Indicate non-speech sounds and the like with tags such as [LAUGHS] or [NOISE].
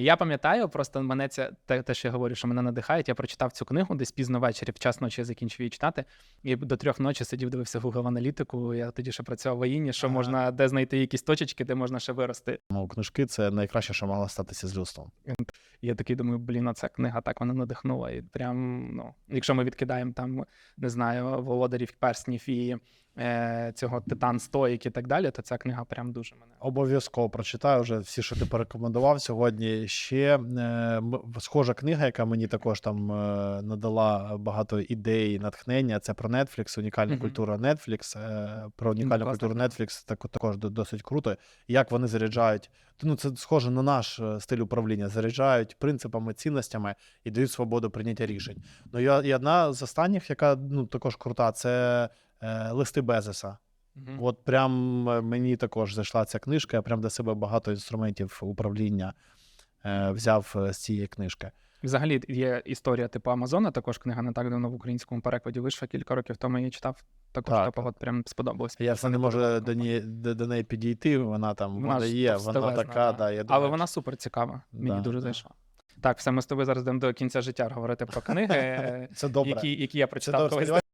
Я пам'ятаю, просто мене це те, те, що я говорю, що мене надихає. Я прочитав цю книгу десь пізно ввечері, в час ночі я закінчив її читати. І до трьох ночі сидів, дивився Google аналітику. Я тоді ще працював в воїні, що Ага. можна де знайти якісь точечки, де можна ще вирости. Ну, книжки це найкраще, що могло статися з людством. Я такий думаю, блін, а ця книга так мене надихнула. І прям, ну, якщо ми відкидаємо там, не знаю, володарів перснів і цього Титан Стоїк і так далі, то ця книга прям дуже мене. Обов'язково прочитаю вже всі, що ти порекомендував сьогодні. Ще е, схожа книга, яка мені також там е, надала багато ідей, натхнення. Це про Netflix, унікальна Мгм. культура Netflix. Е, про унікальну класна культуру книга. Netflix так, також досить круто. Як вони заряджають. Ну, це схоже на наш е, стиль управління. Заряджають принципами, цінностями і дають свободу прийняття рішень. Ну, і одна з останніх, яка ну, також крута, це е, листи Безоса. Мгм. От прям е, мені також зайшла ця книжка. Я прям для себе багато інструментів управління е, взяв е, з цієї книжки. Взагалі є історія типу Амазона, також книга не так давно в українському перекладі вийшла кілька років тому я її читав. Також Так. топово прям сподобалось. Я все не можу до неї, до, до неї підійти. Вона там Вона вона є, вона така, да. да. я Але вона супер цікава. Мені Да, дуже да. зайшла. Так, все, ми з тобою зараз йдемо до кінця життя говорити про книги, [LAUGHS] які, я прочитав колись.